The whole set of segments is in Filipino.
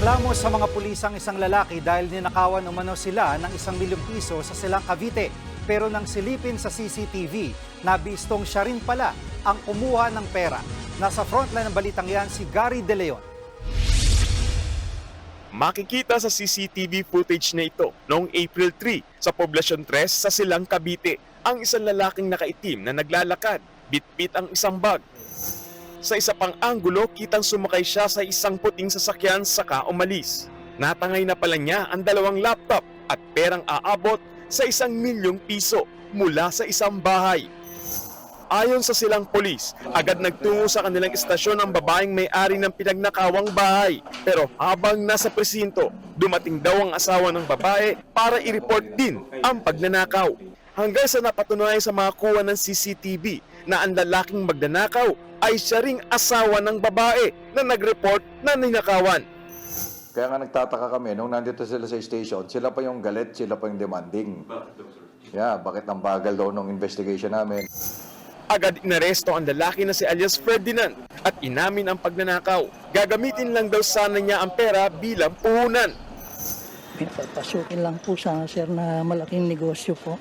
Nagreklamo sa mga pulis ang isang lalaki dahil ninakawan umano sila ng isang milyong piso sa silang Cavite. Pero nang silipin sa CCTV, nabistong siya rin pala ang kumuha ng pera. Nasa frontline ng balitang yan si Gary De Leon. Makikita sa CCTV footage na ito noong April 3 sa Poblacion 3 sa Silang Cavite ang isang lalaking nakaitim na naglalakad, bitbit ang isang bag. Sa isa pang anggulo, kitang sumakay siya sa isang puting sasakyan saka umalis. Natangay na pala niya ang dalawang laptop at perang aabot sa isang milyong piso mula sa isang bahay. Ayon sa silang polis, agad nagtungo sa kanilang istasyon ang babaeng may-ari ng pinagnakawang bahay. Pero habang nasa presinto, dumating daw ang asawa ng babae para i-report din ang pagnanakaw. Hanggang sa napatunayan sa mga kuha ng CCTV na ang lalaking magnanakaw ay siya ring asawa ng babae na nag-report na ninakawan. Kaya nga nagtataka kami, nung nandito sila sa station, sila pa yung galit, sila pa yung demanding. Yeah, bakit ang bagal daw nung investigation namin? Agad inaresto ang lalaki na si alias Ferdinand at inamin ang pagnanakaw. Gagamitin lang daw sana niya ang pera bilang puhunan. Pinapapasukin lang po sa sir na malaking negosyo po.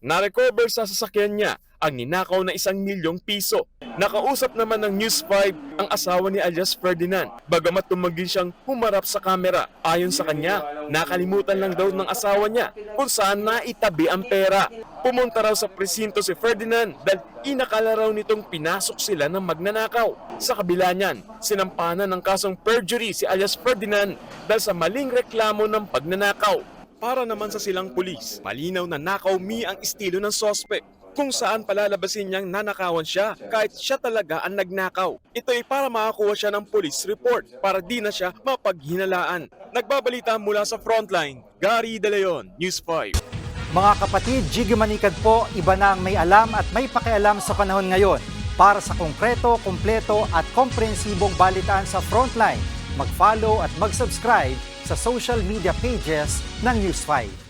Na-recover sa sasakyan niya ang ninakaw na isang milyong piso. Nakausap naman ng News 5 ang asawa ni alias Ferdinand. Bagamat tumagin siyang humarap sa kamera. Ayon sa kanya, nakalimutan lang daw ng asawa niya kung saan naitabi ang pera. Pumunta raw sa presinto si Ferdinand dahil inakala raw nitong pinasok sila ng magnanakaw. Sa kabila niyan, sinampanan ng kasong perjury si alias Ferdinand dahil sa maling reklamo ng pagnanakaw. Para naman sa silang pulis, malinaw na nakaw mi ang estilo ng sospek kung saan palalabasin niyang nanakawan siya kahit siya talaga ang nagnakaw. Ito ay para makakuha siya ng police report para di na siya mapaghinalaan. Nagbabalita mula sa frontline, Gary De Leon, News 5. Mga kapatid, Jiggy Manikad po, iba na ang may alam at may pakialam sa panahon ngayon. Para sa konkreto, kumpleto at komprehensibong balitaan sa Frontline, mag-follow at mag-subscribe sa social media pages ng News 5.